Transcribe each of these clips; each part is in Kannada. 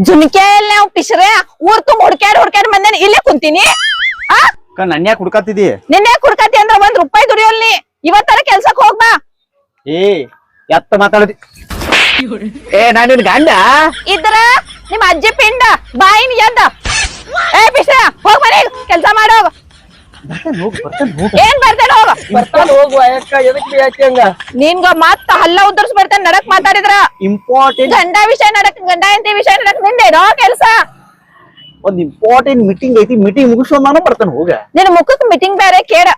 ಜುನ್ಕೆ ನಾವು ಪಿಶ್ರೆ ಊರ್ ತುಂಬ ಹುಡ್ಕ್ಯಾಡ್ ಹುಡ್ಕ್ಯಾಡ್ ಬಂದೇನೆ ಇಲ್ಲೇ ಕುಂತೀನಿ? ಆ? ಅಕ್ಕ ನನ್ನ ಯಾಕೆ ಹುಡ್ಕಾತಿದಿ? ನಿನ್ನೆ ಕುಡ್ಕತಿ ಅಂದ್ರ ಒಂದ್ ರೂಪಾಯಿ ದುಡಿಯೋಲ್ ನೀ. ಇವತ್ತರ ಕೆಲ್ಸಕ್ ಹೋಗ್ಬಾ ಏ ಎತ್ತ ಮಾತಾಡದಿ. ಏ ನಾನು ನಿನ್ ಗಂಡ? ಇದ್ರ ನಿಮ್ ಅಜ್ಜಿ ಪಿಂಡ ಬಾಯಿನ ಎದ್ದ. ಏ ಪಿಶ್ರ ಹೋಗ್ ಮನೆ ಕೆಲ್ಸ ಮಾಡೋಗ ಹೋಗ. ಏನ್ ಬರ್ತೇನೆ ಹೋಗ. ಬರ್ತಾನ ಹೋಗುವ ಯಾಕ ಎದಕ್ ಯಾಕೆ ಹಂಗ? ನಿನ್ಗ ಮತ್ತ ಹಲ್ಲ ಉದ್ದರ್ಸ್ ಬರ್ತಾನೆ ನಡಕ್ ಮಾತಾಡಿದ್ರ. ಇಂಪಾರ್ಟೆಂಟ್ ಗಂಡ ವಿಷಯ ನಡಕ್ ಗಂಡ ಎಂತಿ ವಿಷಯ ನಡಕ್ ನಿಂದೇನೋ ಕೆಲ್ಸ. ಒಂದ್ ಇಂಪಾರ್ಟೆಂಟ್ ಮೀಟಿಂಗ್ ಐತಿ ಮೀಟಿಂಗ್ ಮುಗಿಸ್ಕೊಂಡ್ ನಾನು ಬರ್ತಾನೆ ಹೋಗ. ನಿನ್ ಮುಖಕ್ ಮೀಟಿಂಗ್ ಬೇರೆ ಕೇಳ.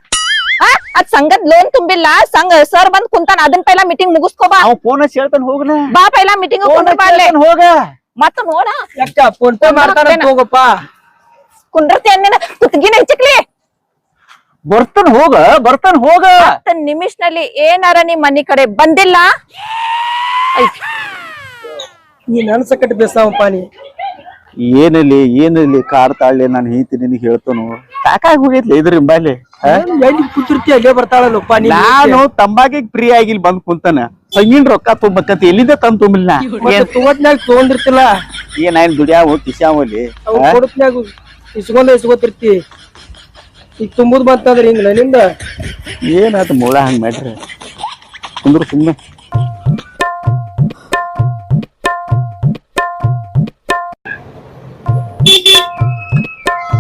ಅದ್ ಸಂಘದ್ ಲೋನ್ ತುಂಬಿಲ್ಲ ಸಂಘ ಸರ್ ಬಂದ್ ಕುಂತಾನ ಅದನ್ ಪೈಲ ಮೀಟಿಂಗ್ ಮುಗಿಸ್ಕೋಬಾ ಅವ್ ಫೋನ್ ಹೇಳ್ತಾನೆ ಹೋಗ್ಲ ಬಾ ಪೈಲ ಮೀಟಿಂಗ್ ಹೋಗ. ಮತ್ತ ನೋಡ. ಯಾಕ ಫೋನ್ ಪೇ ಮಾಡ್ತಾನೆ ಹೋಗಪ್ಪ. ಕುಂದ್ರತಿ ಅಂದಿನ ಕುತ್ಗಿನ ಹೆಚ್ಚಕ್ಲಿ. ಬರ್ತಾನ ಹೋಗ ಬರ್ತಾನ ಹೋಗ. ನಿಮಿಷನಲ್ಲಿ ಏನಾರ ನಿಮ್ ಮನಿ ಕಡೆ ಬಂದಿಲ್ಲ? ನೀನ್ ನೀ ನನ್ ಸಕಟ್ ಬೇಸಾವಪ್ಪ ನೀ. ಏನಲ್ಲಿ ಏನಲ್ಲಿ ಕಾರ್ ತಾಳ್ಲಿ ನಾನು ಹೇಳ್ತೀನಿ ನಿನಗೆ ಹೇಳ್ತಾನು. ಸಾಕಾಗಿ ಹೋಗೈತ್ಲಿ ಇದ್ರ ಹಿಂಬಾಲಿ ಎಲ್ಲಿ ಕೂತಿರ್ತಿ ಅಲ್ಲೇ ಬರ್ತಾಳಲ್ಲಪ್ಪ ನೀ ನಾನು ತಂಬಾಕಿ ಫ್ರೀ ಆಗಿಲ್ ಬಂದ್ ಕುಂತಾನ. ಸಂಗಿನ ರೊಕ್ಕ ತುಂಬಕಂತ ಎಲ್ಲಿಂದ ತಂದ್ ತುಂಬಿಲ್ಲ ತಗೋತ್ನ್ಯಾಗ ತಗೊಂಡಿರ್ತಿಲ್ಲ? ಏನಾಯ್ತು ದುಡಿಯಾವ ಕಿಶಾವಲ್ಲಿ ಇಸ್ಕೊಂಡ ಇಸ್ಕೊತಿರ್ತಿ. ಈಗ ತುಂಬುದ್ ಬಂತಂದ್ರ ಹಿಂಗ್ನಿಂದ. ಏನಾಯ್ತು ಮೂಳ ಹಂಗ ಮಾಡ್ರಿ? ಕುಂದ್ರು ಸುಮ್ಮನೆ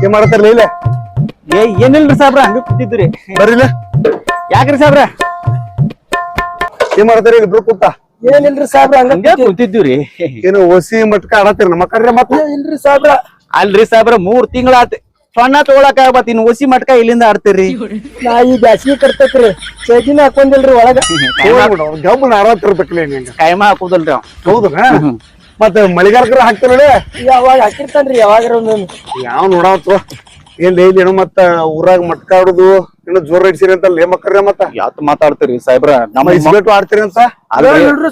ಏನ್ ಮಾಡತ್ತಾರಲ್ಲ ಇಲ್ಲ? ಏ ಏನಿಲ್ರಿ ಸಾಬ್ರ ಹಂಗ ಕೂತಿದ್ರಿ ಬರ್ರಿಲ್ಲ ಯಾಕ್ರಿ ಸಾಬ್ರ? ಏನ್ ಮಾಡತ್ತಾರ ಇಬ್ರು ಕೂತ? ಏನಿಲ್ರಿ ಸಾಬ್ರ ಹಂಗ ಹಂಗ ಕೂತಿದ್ದೀವ್ರಿ. ಏನು ಒಸಿ ಮಟ್ಕ ಆಡತ್ತೀರ ನಮ್ಮ ಕಡ್ರೆ ಮತ್ತೆ? ಇಲ್ರಿ ಸಾಬ್ರ? ಅಲ್ರಿ ಸಾಬ್ರ ಮೂರ್ ತಿಂಗಳಾತ ಸಣ್ಣ ತಗೊಳಕ ಬತ್ತಿನ ಇನ್ ಒಸಿ ಮಟ್ಕ ಇಲ್ಲಿಂದ ಆಡ್ತೀರಿ. ನಾ ಈ ಬ್ಯಾಸಿಗೆ ಕರ್ತೈತ್ರಿ ಚೈತಿನ ಹಾಕೊಂಡಿಲ್ರಿ ಒಳಗ. ಗಬ್ಬ ನಿಂಗ. ಕಾಯಮ ಹಾಕೋದಲ್ರಿ ಹೌದನ ಮತ್ತ ಮಳಿಗಾಲಕರ ಹಾಕ್ತಿರಲ್ಲ ಯಾವಾಗ ಹಾಕಿರ್ತಾನ್ರಿ ಯಾವಾಗ ಒಂದೊಂದು ಯಾವ ನೋಡಾವ ಏನ್ ಏನ್ ಏನೋ ಮತ್ತ ಊರಾಗ ಮಟ್ಕ ಆಡುದು ಏನೋ ಜೋರ್ ಇಡ್ಸಿರಿ ಅಂತ ಲೇ ಮಕ್ಕರ್ರೆ ಮತ್ತ. ಯಾತ್ ಮಾತಾಡ್ತೀರಿ ಸಾಹೇಬ್ರ? ನಮ್ಮ ಇಸ್ಬೇಟು ಆಡ್ತೀರಿ ಅಂತ.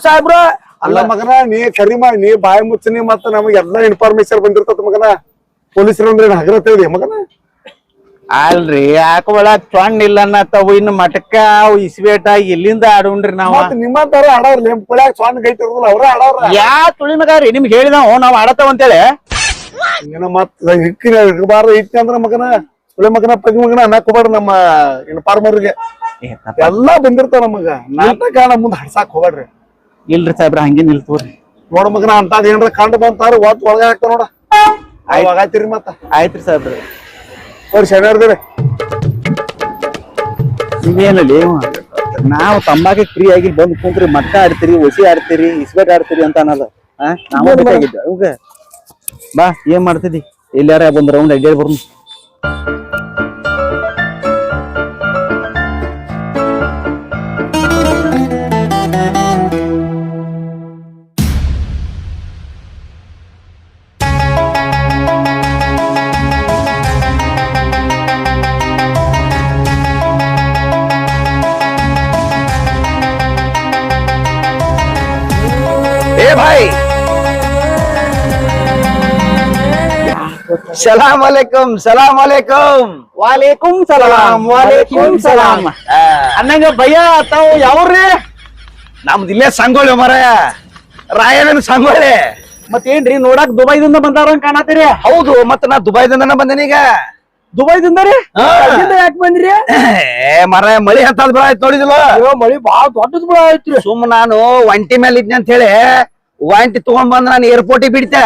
ಸಾಹೇಬ್ರ? ಅಲ್ಲ ಮಗನ ನೀ ಕರಿಮ ನೀ ಬಾಯಿ ಮುಚ್ಚಿ ಮತ್ತ ನಮಗ್ ಎಲ್ಲಾ ಇನ್ಫಾರ್ಮೇಶನ್ ಬಂದಿರ್ತದ ಮಗನ. ಪೊಲೀಸರು ಅಂದ್ರೆ ಇದೆ ಮಗನ? ಅಲ್ರಿ ಯಾಕ ಚಂಡ್ ಸೊಣ್ಣ ಇಲ್ಲ ಅನ್ನತ್ತವು ಇನ್ನು ಮಟಕ ಅವು ಇಸ್ಬೇಟ ಎಲ್ಲಿಂದ ಆಡೋಣ್ರಿ ನಾವ. ಮತ್ತ ನಿಮ್ಮ ತರ ಆಡವ್ರ ಪುಳ್ಯಾಗ ಸಣ್ಣ ಗೈಟ್ ಇರೋದಿಲ್ಲ ಅವ್ರ ಆಡೋರ. ಯಾ ತುಳಿ ಮಗಾರಿ ನಿಮ್ಗೆ ಹೇಳಿದ ನಾವ್ ಆಡತಾವ ಅಂತೇಳಿ. ಏನ ಮತ್ ಹಿಕ್ಕಿನ ಹಿಡ್ಬಾರ್ದು ಇಟ್ಟಿ ಅಂದ್ರ ಮಗನ ಸುಳೆ ಮಗನ ಪಗಿ ಮಗನ ಅನ್ನಕ್ ಹೋಗ್ಬೇಡ್ರಿ ನಮ್ಮ ಏನು ಫಾರ್ಮರ್ಗೆ ಎಲ್ಲಾ ಬಂದಿರ್ತಾವ ನಮಗ. ನಾಟಕ ನಮ್ಮ ಮುಂದೆ ಹಡ್ಸಾಕ್ ಹೋಗ್ಬೇಡ್ರಿ. ಇಲ್ರಿ ಸಾಹೇಬ್ರ ಹಂಗೇನ್ ಇಲ್ ತೋರಿ ನೋಡ ಮಗನ ಅಂತ ಏನ್ರ ಕಂಡು ಬಂತಾರ ಒತ್ ಒಳಗ ಹಾಕ್ತ ನೋಡ. ಆಯ್ತಿರಿ ಮತ್ತ. ಆಯ್ತ್ರಿ ಸಾಹೇಬ್ರ. ಅವ್ರ ಶನಿವಾರದಿರಿ ಇವೇನಲ್ಲಿ ನಾವು ತಂಬಾಕಿ ಫ್ರೀ ಆಗಿ ಬಂದ್ ಕುಂತ್ರಿ ಮಟ್ಟ ಆಡ್ತೀರಿ ಒಸಿ ಆಡ್ತೀರಿ ಇಸ್ಬೇಟ್ ಆಡ್ತೀರಿ ಅಂತ ಅನ್ನೋದು. ನಾವು ಬೇಕಾಗಿದ್ದ ಬಾ. ಏನ್ ಮಾಡ್ತಿದ್ದಿ? ಎಲ್ಲಾರ ಬಂದ್ ರೌಂಡ್ ಅಡ್ಡಾಡಿ ಬರ್ನು. ಸಲಾಮ್ ಅಲೈಕುಂ ಸಲಾಮ್ ಅಲೈಕುಂ ವಾಲೇಕುಂ ಸಲಾಮ್. ವಾಲೇಕುಂ ಸಲಾಮ್. ಅನ್ನಂಗ ಭಯ ತಾವು ಯಾವ್ರಿ? ನಮ್ದು ಇಲ್ಲೇ ಸಂಗೊಳ್ಳಿ ಮರಾಯ. ರಾಯನ ಸಂಗೊಳ್ಳಿ. ಮತ್ತೇನ್ರಿ ನೋಡಕ್ ದುಬೈದಿಂದ ಬಂದಾರ ಕಾಣತೀರಿ ಹೌದು ಮತ್ತ ನಾ ದುಬೈದಿಂದ ಬಂದೇನೀಗ ದುಬೈದಿಂದ ರೀ ಯಾಕೆ ಬಂದ್ರಿ? ಏ ಮಾರಾಯ ಮಳಿ ಹತ್ತದ್ ಬೆಳ ಆಯ್ತು ನೋಡಿದಿಲ್ಲ ಮಳಿ ಬಾಳ ದೊಡ್ಡದ್ ಬಿಡ ಆಯ್ತು ಸುಮ್ ನಾನು ಒಂಟಿ ಮೇಲೆ ಇದ್ನಿ ಅಂತ ಹೇಳಿ ಒಂಟಿ ತಗೊಂಡ್ ಬಂದ್ ನಾನು ಏರ್ಪೋರ್ಟ್ ಬಿಡ್ತೆ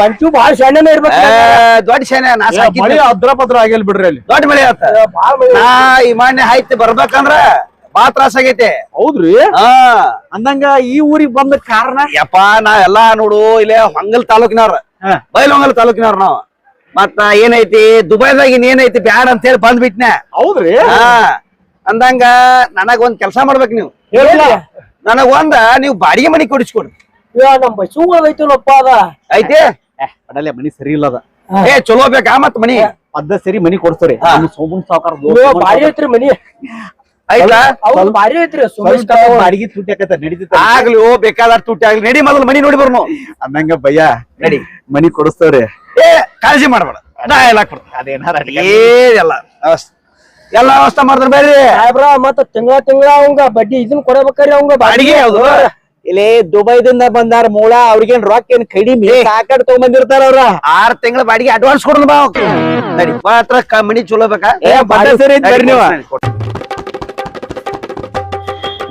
ಒಂಟು ಬಾಳ ಇರ್ಬೇಕು ಏ, ದೊಡ್ಡ ಶೇನೆ ನಾ ಸಾಕಿದ್ದೆ. ಮಳಿ ಅದ್ರ ಪದ್ರ ಆಗಿಲ್ ಬಿಡ್ರಿ ಅಲ್ಲಿ. ದೊಡ್ಡ ಮಳೆ ಆತ. ನಾ ಈ ಮಾನ್ಯ ಆಯ್ತು ಬರ್ಬೇಕಂದ್ರ ಬಾ ತ್ರಾಸ ಆಗೈತೆ. ಹೌದ್ರಿ? ಹಾ. ಅಂದಂಗ ಈ ಊರಿಗೆ ಬಂದ ಕಾರಣ? ಯಪ್ಪ ನಾ ಎಲ್ಲಾ ನೋಡು ಇಲ್ಲೇ ಹೊಂಗಲ್ ತಾಲೂಕಿನವ್ರ. ಬೈಲಹೊಂಗಲ್ ತಾಲೂಕಿನವ್ರ ನಾವ್. ಮತ್ತ ಏನೈತಿ ದುಬೈದಾಗ ಇನ್ ಏನೈತಿ ಬ್ಯಾಡ ಅಂತ ಹೇಳಿ ಬಂದ್ಬಿಟ್ನೆ. ಹೌದ್ರಿ? ಅಂದಂಗ ನನಗ ಒಂದ್ ಕೆಲಸ ಮಾಡ್ಬೇಕು ನೀವು. ನನಗ್ ಒಂದ ನೀವು ಬಾಡಿಗೆ ಮನಿ ಕೊಡಿಸ್ಕೊಡ್ರಿ. ಅಯ್ಯೋ ನಮ್ ಬಸ್ಸು ಐತಲ್ಲಪ್ಪ ಅದ. ಐತಿ? ಏ, ಮನಿ ಸರಿ ಇಲ್ಲ ಅದ ಏ ಚಲೋ ಬೇಕಾ ಮತ್ ಮನಿ? ಅದ ಸರಿ ಮನಿ ಕೊಡ್ಸ್ರಿ. ನಮ್ಮ ಸೋಮನ್ ಸಾವ್ಕಾರ ಭಾರಿ ಐತ್ರಿ ಮನಿ. ಹೌದು ಭಾರಿ ಐತ್ರಿ ಬಾಡಿಗೆ ತುಟ್ಟಿ ಆಕತ್ತ ನಡೀತೈತ. ಆಗ್ಲಿ ಓ ಬೇಕಾದ ತುಟ್ಟಿ ಆಗ್ಲಿ. ನಡಿ ಮೊದಲು ಮನಿ ನೋಡಿ ಬರ್ನು. ಅಂದಂಗ ಭಯ್ಯ ನಡಿ. ಮನಿ ಕೊಡಿಸ್ತವ್ರಿ ಏ ಕಾಳಜಿ ಮಾಡ್ಬೇಡ. ನಾ ಎಲ್ಲ ಕೊಡ್ತೀನಿ. ಅದೇನಾರ ಏನೆಲ್ಲ ಎಲ್ಲ ವ್ಯವಸ್ಥೆ. ಮಾಡಿದ್ರೆ ಬೇರೆ ಮತ್ತ ತಿಂಗಳ ತಿಂಗಳ ಅವಂಗ ಬಡ್ಡಿ ಇದನ್ನ ಕೊಡಬೇಕ್ರಿ ಅವಂಗ. ಬಾಡಿಗೆ ಯಾವ್ದು? ಇಲ್ಲಿ ದುಬೈದಿಂದ ಬಂದಾರ ಮೂಳ ಅವ್ರಿಗೇನ್ ರೊಕ್ಕ ಏನ್ ಕಡಿಮೆ ಸಾಕಾಡ್ ತಗೊಂಡ್ಬಂದಿರ್ತಾರ ಅವ್ರ. ಆರ್ ತಿಂಗಳ ಬಾಡಿಗೆ ಅಡ್ವಾನ್ಸ್ ಕೊಡೋಣ ಬಾ. ನಡಿ ಮಾತ್ರ ಕ- ಮನಿ ಚಲೋ ಬೇಕಾ? ಸರಿ ಬರ್ರಿ ನೀವು.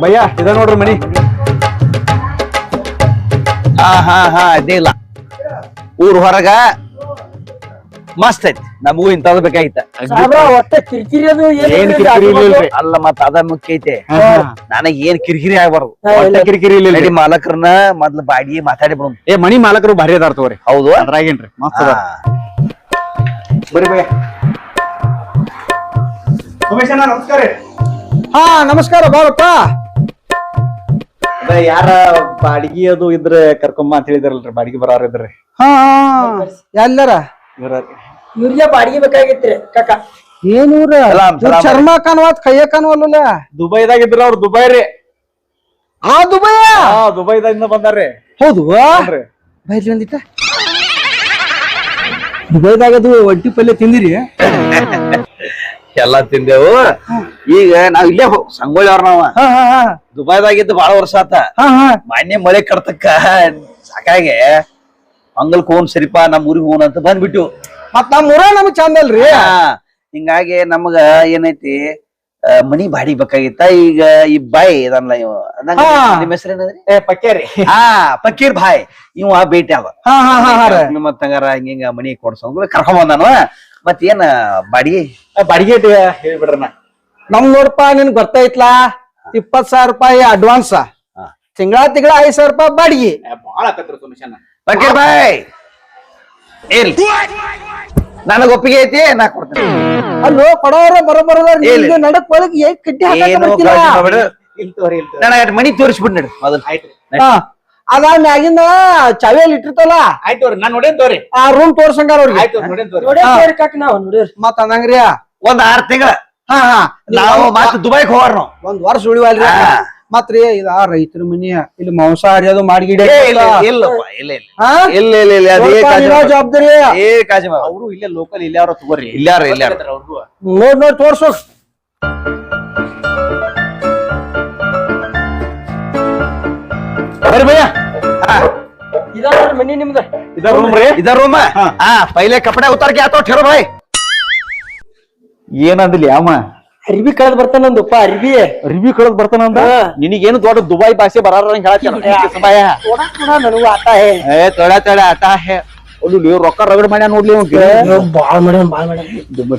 ಭಯ್ಯ ಇದ ನೋಡ್ರಿ ಮನಿ ಹಾ ಹಾ ಹಾ ಅದೇ ಇಲ್ಲ. ಊರ್ ಹೊರಗ ಮಸ್ತ್ ಐತಿ. ನಮಗೂ ಇಂಥದ್ ಬೇಕಾಗಿತ್ತ. ಒಟ್ಟ ಕಿರಿಕಿರಿ ಅದು ಏನ್ ಏನ್ ಕಿರಿಕಿರಿ ಇಲ್ಲ ಅಲ್ಲ ಮತ್ತ ಅದ ಮುಖ್ಯ ಐತೆ ನನಗ ಏನ್ ಕಿರಿಕಿರಿ ಆಗ್ಬಾರ್ದು? ಒಟ್ಟ ಕಿರಿಕಿರಿ ಇಲ್ಲ ನಡಿ. ಮಾಲಕರನ್ನ ಮೊದ್ಲು ಬಾಡಿಗೆ ಮಾತಾಡಿ ಬಿಡು. ಏ ಮನಿ ಮಾಲಕರು ಭಾರಿ ಅದಾರ ತಗೋರಿ. ಹೌದು? ಅದ್ರಾಗೇನ್ರಿ. ಮಸ್ತ್ ಹಾ. ಅದಾರ ನಮಸ್ಕಾರ ಹಾ ನಮಸ್ಕಾರ ಬಾರಪ್ಪ ಅದ ಯಾರ ಬಾಡಿಗೆ ಅದು ಇದ್ರೆ ಕರ್ಕೊಂಬ ಅಂತ ಹೇಳಿದ್ರಲ್ರಿ. ಬಾಡಿಗೆ ಬರೋರ್ ಇದ್ರಿ. ಹಾ ಎಲ್ಲಾರ ಬರೋರಿ. ಇವ್ರಿಗೆ ಬಾಡಿಗೆ ಬೇಕಾಗಿತ್ರಿ ಕಾಕ. ಏನೂರ. ಚರ್ಮ ಕಾಣುವತ್ ಕೈಯ ಕಾಣುವಲ್ಲ ದುಬೈದಾಗ ಇದ್ರ ಅವ್ರು ದುಬೈ ರೀ. ಆ ದುಬೈ ಹಾ ದುಬೈದಿಂದ ಬಂದಾರ್ರಿ. ಹೌದು? ಹ್ಞೂನ್ರಿ. ಒಂದಿಟ್ಟ. ದುಬೈದಾಗ ಅದು ಒಂಟಿ ಪಲ್ಯ ತಿಂದಿರಿ? ಎಲ್ಲಾ ತಿಂದೆವು. ಈಗ ನಾವ್ ಇಲ್ಲೇ ಹೋ- ಸಂಗೊಳ್ಳಿ ಅವ್ರ ನಾವ. ಹಾ ಹಾ ಹಾ. ದುಬೈದಾಗಿದ್ದು ಬಾಳ ವರ್ಷ ಆತ. ಹಾ ಹಾ. ಮಾನ್ಯ ಮಳೆ ಕಡ್ತಕ್ಕ ಸಾಕಾಗೆ. ಮಂಗಲ್ ಕೋನ್ ಸರಿಪಾ ನಮ್ಮ ಊರಿಗೆ ಹೋನ್ ಅಂತ ಬಂದ್ಬಿಟ್ಟು ಮತ್ ನಮ್ ಊರ ನಮ್ಗ್ ಚಂದ ಅಲ್ರಿ. ಹಿಂಗಾಗಿ ನಮಗ ಏನೈತಿ ಮನಿ ಬಾಡಿ ಬೇಕಾಗಿತ್ತ. ಈಗ ಈ ಬಾಯಿ ಇದನ್ನ ಇವ ಅಂದಂಗ ಹಾ. ನಿಮ್ ಹೆಸರೇನದ್ರಿ ಏ ಪಕ್ಕೇರಿ. ಹಾ ಫಕೀರ್ ಬಾಯ್. ಇವ ಭೇಟಿ ಅವ ಹಾ ಹಾ ಹಾ ಹಾ ರೀ. ಮತ್ತ ತಂಗಾರ ಹಿಂಗ ಮನಿ ಕೊಡ್ಸಂಗ್ ಕರ್ಕೊಂಡ್ ಬಂದಾನ. ಮತ್ ಏನ ಬಾಡಿಗೆ ಬಾಡಿಗೆ ಹೇಳ್ಬಿಡ್ರ ಹೇಳ್ಬಿಡ್ರಿ ನಾ. ನಮ್ ನೋಡಪ್ಪ ನಿನ್ ಗೊತ್ತೈತ್ಲಾ? ಇಪ್ಪತ್ ಸಾವಿರ ರೂಪಾಯಿ ಅಡ್ವಾನ್ಸ್ ಹಾ. ತಿಂಗಳ ತಿಂಗಳ ಐದ್ ಸಾವಿರ ರೂಪಾಯಿ ಬಾಡಿಗೆ. ಬಾಳ ಆಕತ್ರಿ ಸುಮಿಶನ್ ಫಕೀರ್ ಭಾಯ್ ಇರ್ಲಿ ನನಗ್ ಒಪ್ಪಿಗೆ ಐತಿ ನಾ ಕೊಡ್ತೇನೆ. ಅಲ್ಲೋ ಕೊಡೋರ ಬರೋಬರದ ಇಲ್ಲ. ನಡಕ್ ಒಳಗ್ ಏನ್ ಕಡ್ಡಿ ಹಾಕಕ್ ಏನು ಬರ್ತಿಲ್ಲ. ತೋರಿ ತೋರಿ ನನಗ ಮನಿ ತೋರಿಸ್ಬಿಡ್ ನಡು ಮೊದಲು. ಹಾ. ಅದ ಮ್ಯಾಗಿಂದ ಚಾವಿಯಲ್ಲಿ ಇಟ್ಟಿರ್ತಲ್ಲ? ಆಯ್ತು ತೋರಿ ನಾನ್ ನೋಡೇನ್ ತೋರಿ. ಆ ರೂಮ್ ತೋರ್ಸಂಗಾರ ಅವ್ರಿಗೆ. ಆಯ್ತು ನೋಡೇನ್ ತೋರಿ. ಮತ್ತ ಅಂದಂಗ್ರಿ ಒಂದ್ ಆರ್ ತಿಂಗಳ. ಹಾ ಹಾ. ನಾವು ಮತ್ತೆ ದುಬೈಗ್ ಹೋಗಾರ ನಾವು. ಒಂದ್ ವರ್ಷ ಉಳಿವಲ್ರಿ. ಹಾ. ಮತ್ರಿ ಇದ ರೈತರ ಮನಿಯ ಇಲ್ಲಿ ಮಾಂಸಾಹಾರಿ ಅದು ಮಾಡ್ಗಿಡ ಜವಾಬ್ದಾರಿ. ಅವರು ಇಲ್ಲೇ ಲೋಕಲ್ ಇಲ್ಲಾರ ತಗೋರಿ. ಇಲ್ಲಾರ ಇಲ್ಲಾರ. ನೋಡ್ ನೋಡ್ ತೋರ್ಸು. ಬರ್ರಿ ಮನಿ ಏನಂದಿಲ್ಲ ಅಮ್ಮ ಅರ್ಬಿ ಕಳೆದ್ ಬರ್ತಾನಂದಪ್ಪ ಅರ್ಬಿ ರಿವ್ಯೂ ಕಳದ್ ಬರ್ತಾನಂದ ನಿನಗೇನು ದೊಡ್ಡ ದುಬೈ ಭಾಷೆ ಬರಾರ ಹೇಳತ್ತೇನ ನನಗೂ ಆತ ಹೇ. ಏ ತಡ ತಡ ಆಟ ಹೇ. ರೊಕ್ಕ ರಗಡ್ ಮಾಡ್ಯ ನೋಡ್ಲಿ ಅವ್ನ್ಗೆ. ಬಾಳ್ ಬಾಳ್ ಇವ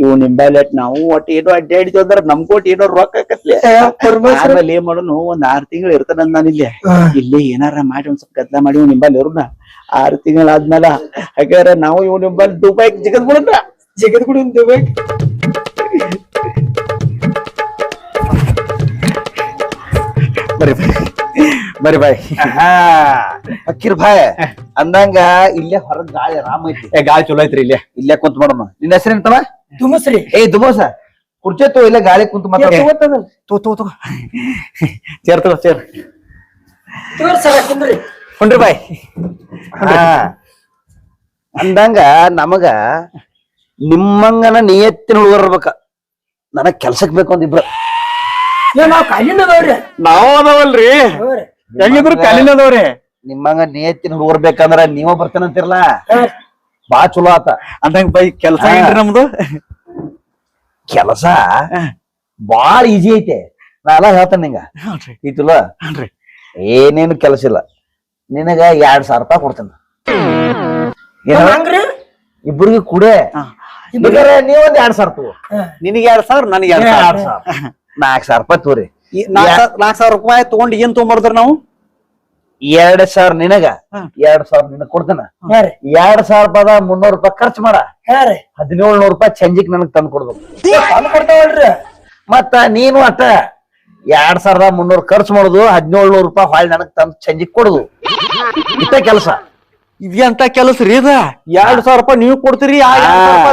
ಇವ್ ನಿಂಬಾಲೆಟ್ ನಾವು ಒಟ್ಟು ಏನೋ ಅಡ್ಡಾಡಿದ್ವಿ ಅಂದ್ರ ನಮ್ ಕೋಟಿ ಏನೋ ರೊಕ್ಕ ಆಕತ್ಲೆ ಆಮೇಲೆ ಏನ್ ಮಾಡೋನು ಒಂದ್ ಆರ್ ತಿಂಗಳು ಇರ್ತಾನ ನಾನು ಇಲ್ಲಿ. ಇಲ್ಲಿ ಏನಾರ ಮಾಡಿ ಒಂದ್ ಸ್ವಲ್ಪ ಗದ್ಲ ಮಾಡಿ ಇವ್ ನಿಂಬಲ್ ಇವ್ರನ್ನ ಆರ್ ತಿಂಗಳಾದ್ಮೇಲೆ ಹಾಗಾದ್ರೆ ನಾವು ಇವ್ ನಿಂಬಲ್ ದುಬೈ ಜಿಗದ್ ಬಿಡೋಣ ಜಿಗದ್ ಬಿಡು ದುಬೈ ಬರ್ರಿ ಬರ್ರಿ ಬಾಯ್. ಅಕ್ಕಿರ್ ಬಾಯ್ ಅಂದಂಗ ಇಲ್ಲೇ ಹೊರಗ್ ಗಾಳಿ ಆರಾಮ ಐತಿ. ಏ ಗಾಳಿ ಚಲೋ ಐತ್ರಿ ಇಲ್ಲೇ. ಇಲ್ಲೇ ಕುಂತ ಮಾಡಮ್ಮ ನಿನ್ನ ಹೆಸರೇನಂತವ ದುಮಸ್ರಿ ಏ ದುಮಸ ಕುರ್ಚೆ ತೋ ಇಲ್ಲ ಗಾಳಿ ಕುಂತ ಮಾತಾಡ್ರಿ ತೋ ತೋ ತೋ ಚೇರ್ ತಗೋ ಚೇರ್. ತೋರ್ಸರಿ ಹೊಂಡ್ರಿ ಬಾಯ್. ಹಾ. ಅಂದಂಗ ನಮಗ ನಿಮ್ಮಂಗನ ನಿಯತ್ತಿನ ಹುಡುಗರ್ಬೇಕ ಇರ್ಬೇಕ. ನನಗ್ ಕೆಲ್ಸಕ್ ಬೇಕು ಒಂದ್ ಇಬ್ರು ನಾವ್ ಕಾಲಿನ ಅದಾವ್ರಿ ನಾವ್ ಅದಾವಲ್ರಿ. ಹೆಂಗಿದ್ರು ಕಾಲಿನ ಅದಾವ್ರಿ ನಿಮ್ಮಂಗ ನೇತಿನ ಹುಡುಗರ್ ಬೇಕಂದ್ರ ನೀವ ಬರ್ತಾನಂತಿರಲ್ಲ ಬಾ ಚಲೋ ಆತ. ಅಂದಂಗ ಬೈ ಕೆಲಸ. ಏನ್ರಿ ನಮ್ದು? ಕೆಲಸ? ಬಾಳ ಈಜಿ ಐತೆ. ನಾ ಎಲ್ಲ ಹೇಳ್ತೇನೆ ನಿಂಗ. ಐತಿಲ್ಲ? ಏನೇನು ಕೆಲಸ ಇಲ್ಲ. ನಿನಗ ಎರಡ್ ಸಾವಿರ ರೂಪಾಯಿ ಕೊಡ್ತೇನೆ. ಇಬ್ರಿಗೆ ಕೂಡ. ಇಬ್ಬರಿಗೆ ನೀವೊಂದ್ ಎರಡ್ ಸಾವಿರ ತಗೋ ನಿನಗೆ ಎರಡ್ ಸಾವಿರ ನನಗೆ ಎರಡ್ ಸಾವಿರ. ನಾಲ್ಕ್ ಸಾವಿರ ರೂಪಾಯಿ ತೋರಿ ನಾಲ್ಕ್ ಸಾವಿರ ರೂಪಾಯಿ ತಗೊಂಡ್ ಏನ್ ತಗೊಂಬರ್ದ್ರ ನಾವು? ಎರಡ್ ಸಾವಿರ ನಿನಗ. ಎರಡ್ ಸಾವಿರ ನಿನಗ್ ಕೊಡ್ತೇನ. ಎರಡ್ ಸಾವಿರ ರೂಪಾಯಿ ಮುನ್ನೂರ್ ರೂಪಾಯಿ ಖರ್ಚು ಮಾಡ. ಹದಿನೇಳು ನೂರು ರೂಪಾಯಿ ಚಂಜಿಕ್ ನನಗ್ ತಂದು ಕೊಡ್ಬೇಕು. ಮತ್ತ ನೀನು ಅಟ್ಟ ಎರಡ್ ಸಾವಿರದ ಮುನ್ನೂರ್ ಖರ್ಚು ಮಾಡುದು ಹದಿನೇಳು ನೂರು ರೂಪಾಯಿ ಹೊಳ್ ನನಗ್ ತಂದು ಚಂಜಿಕ್ ಕೊಡುದು. ಇಟ್ಟ ಕೆಲಸ. ಇದಂತ ಕೆಲಸ ರೀ ಇದ? ಎರಡ್ ಸಾವಿರ ರೂಪಾಯಿ ನೀವು ಕೊಡ್ತೀರಿ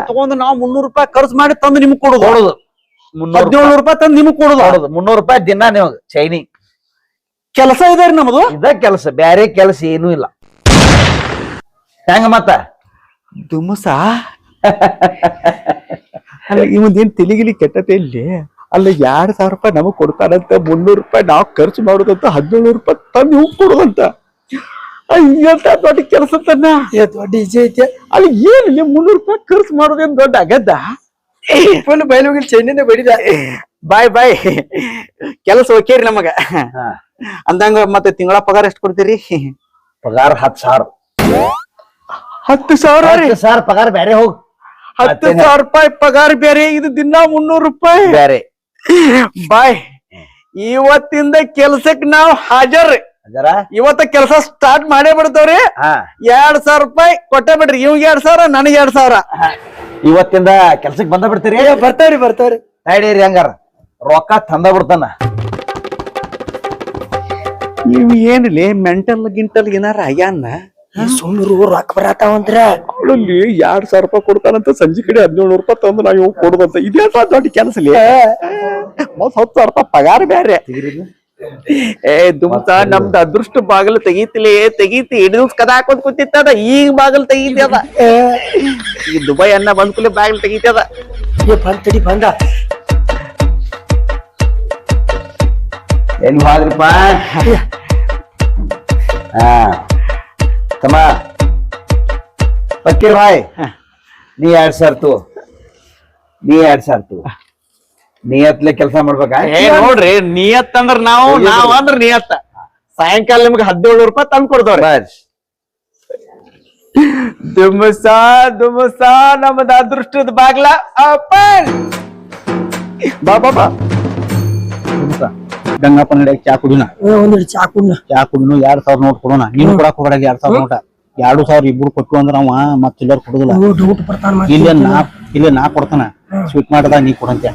ತಗೊಂಡ್ ನಾವು ಮುನ್ನೂರು ರೂಪಾಯಿ ಖರ್ಚು ಮಾಡಿ ತಂದು ನಿಮ್ಗೆ ಕೊಡುದು. ಹದಿನೇಳು ರೂಪಾಯಿ ತಂದು ನಿಮ್ಗೆ ಕೊಡುದು? ಮುನ್ನೂರು ರೂಪಾಯಿ ದಿನ ನೀವು ಚೈನಿ. ಕೆಲಸ ಇದೆ ರೀ ನಮ್ದು? ಇದ ಕೆಲಸ ಬ್ಯಾರೆ ಕೆಲಸ ಏನೂ ಇಲ್ಲ. ಹೆಂಗ ಮತ್ತ? ದುಮಸ ಅಲ್ಲ ಇವಂದ ಏನ್ ತೆಲಿಗಿಲಿ ಕೆಟ್ಟತೆ ಇಲ್ಲಿ? ಅಲ್ಲ ಎರಡ್ ಸಾವಿರ ರೂಪಾಯಿ ನಮಗ್ ಕೊಡ್ತಾರಂತ ಮುನ್ನೂರು ರೂಪಾಯಿ ನಾವ್ ಖರ್ಚು ಮಾಡುದಂತ ಹದಿನೇಳು ರೂಪಾಯಿ ತಂದು ಇವ್ ಕೊಡುದಂತ. ಎಂತ ದೊಡ್ಡ ಕೆಲಸ ತನ್ನ? ಏ ದೊಡ್ಡ ಈಜಿ ಐತೆ. ಅಲ್ಲಿ ಏನಿಲ್ಲ ಮುನ್ನೂರು ರೂಪಾಯಿ ಖರ್ಚು ಮಾಡೋದೇನ್ ದೊಡ್ಡ ಅಗದ ಫುಲ್ ಬಯಲುಗಿಲ್ ಚೆನ್ನಿಂದ ಬಡಿದ. ಬಾಯ್ ಬಾಯ್. ಕೆಲಸ ಓಕೇರಿ ನಮಗ. ಅಂದಂಗ ಮತ್ತೆ ತಿಂಗಳ ಪಗಾರ ಎಷ್ಟು ಕೊಡ್ತೀರಿ? ಪಗಾರ ಹತ್ತು ಸಾವಿರ. ಹತ್ತು ಸಾವಿರ ಸಾವಿರ ಪಗಾರ ಬೇರೆ ಹೋಗ್. ಹತ್ತು ಸಾವಿರ ರೂಪಾಯಿ ಪಗಾರ ಬೇರೆ ಇದು ದಿನ ಮುನ್ನೂರು ರೂಪಾಯಿ. ಬೇರೆ ಬಾಯ್. ಇವತ್ತಿಂದ ಕೆಲ್ಸಕ್ ನಾವ್ ಹಾಜರ್. ಇವತ್ತ ಕೆಲಸ ಸ್ಟಾರ್ಟ್ ಮಾಡೇ ಬಿಡ್ತಾವ್ರಿ. ಎರಡ್ ಸಾವಿರ ರೂಪಾಯಿ ಕೊಟ್ಟೆ ಬಿಡ್ರಿ. ಇವ್ಗೆ ಎರಡ್ ಸಾವಿರ ನನಗೆ ಎರಡ್ ಸಾವಿರ. ಇವತ್ತಿಂದ ಕೆಲ್ಸಕ್ ಬಂದ ಬಿಡ್ತೀರಿ? ಬರ್ತಾವ್ರಿ ಬರ್ತಾವ್ರಿ. ತಡೀರಿ ಹಂಗಾರ. ರೊಕ್ಕ ತಂದ ಬಿಡ್ತಾನ. ಇವ್ ಏನ್ಲಿ ಮೆಂಟಲ್ ಗಿಂಟಲ್ ಏನಾರ ಅಯ್ಯನ್ನ ಸುಮ್ಮರು ರೊಕ್ಕ ಬರತಾವಂದ್ರ ಅವಳಲ್ಲಿ ಎರಡ್ ಸಾವಿರ ರೂಪಾಯಿ ಕೊಡ್ತಾನಂತ ಸಂಜೆ ಕಡೆ ಹದಿನೇಳು ರೂಪಾಯಿ ತಂದು ನಾವು ಇವ್ ಕೊಡುದಂತ. ಇದೇ ದೊಡ್ಡ ಕೆಲಸ ಮತ್ ಹತ್ತು ಸಾವಿರ ರೂಪಾಯಿ ಪಗಾರ ಬೇರೆ ಏ ದುಮ್ಸ ನಮ್ದು ಅದೃಷ್ಟ ಬಾಗಿಲು ತೆಗೀತಿಲಿ ತೆಗೀತಿ ಹಿಡಿದು ಕದ ಹಾಕೊಂಡ್ ಕೂತಿತ್ತದ ಈಗ ಬಾಗಿಲು ತೆಗೀತಿ ಅದ ಈ ದುಬೈ ಅನ್ನ ಬಂದ್ ಕೂಲಿ ಬಾಗಿಲು ತೆಗೀತಿ ಅದ ಬಂದ ಬಂದ್. ಎಲ್ಲಿ ಬಾಗ್ರಿಪ ಹಾ. ತಮ್ಮ. ಪಕ್ಕೀರ್ ಭಾಯ್ ನೀ ಎರಡ್ ಸಾರ್ತು. ತು ನೀ ಎರಡ್ ಸಾರ್ತು. ತು ನೀ ಹತ್ಲೆ ಕೆಲಸ ಮಾಡ್ಬೇಕಾ? ಏ ನೋಡ್ರಿ ನಿಯತ್ ಅಂದ್ರ ನಾವು ನಾವ್ ಅಂದ್ರ ನಿಯತ್ತ. ಸಾಯಂಕಾಲ ನಿಮ್ಗೆ ಹದಿನೇಳು ರೂಪಾಯಿ ತಂದ್ ಕೊಡ್ತಾವ್ರಿ. ಬಸ್ ದುಮಸ ದುಮಸ ನಮ್ಮದ ಅದೃಷ್ಟದ ಬಾಗ್ಲ ಓಪನ್. ಬಾ ಬಾ ಬಾ. ದುಮ್ಸ ಗಂಗಪ್ಪ ಚಾ ಕುಡಿನ? ಚಾ ಚಾಕುನ್ನ ಚಾ ಕುಡಿನು ಎರಡ್ ಸಾವಿರ ನೋಟ್ ಕೊಡೋಣ. ನೀನು ಕೊಡಕ್ ಹೋಗಡ ಎರಡ್ ಸಾವಿರ ನೋಟ. ಎರಡು ಸಾವಿರ ಇಬ್ರು ಕೊಟ್ಟು ಅಂದ್ರ ಅವ ಮತ್ತೆ ಚಿಲ್ಲರ್ ಕೊಡುದಿಲ್ಲ. ಡೌಟ್ ಬರ್ತಾನ ಇಲ್ಲೇ ನಾ ಇಲ್ಲ ನಾ ಕೊಡ್ತಾನ. ಸ್ವೀಟ್ ಮಾಡದ ನೀ ಕೊಡಂತೆ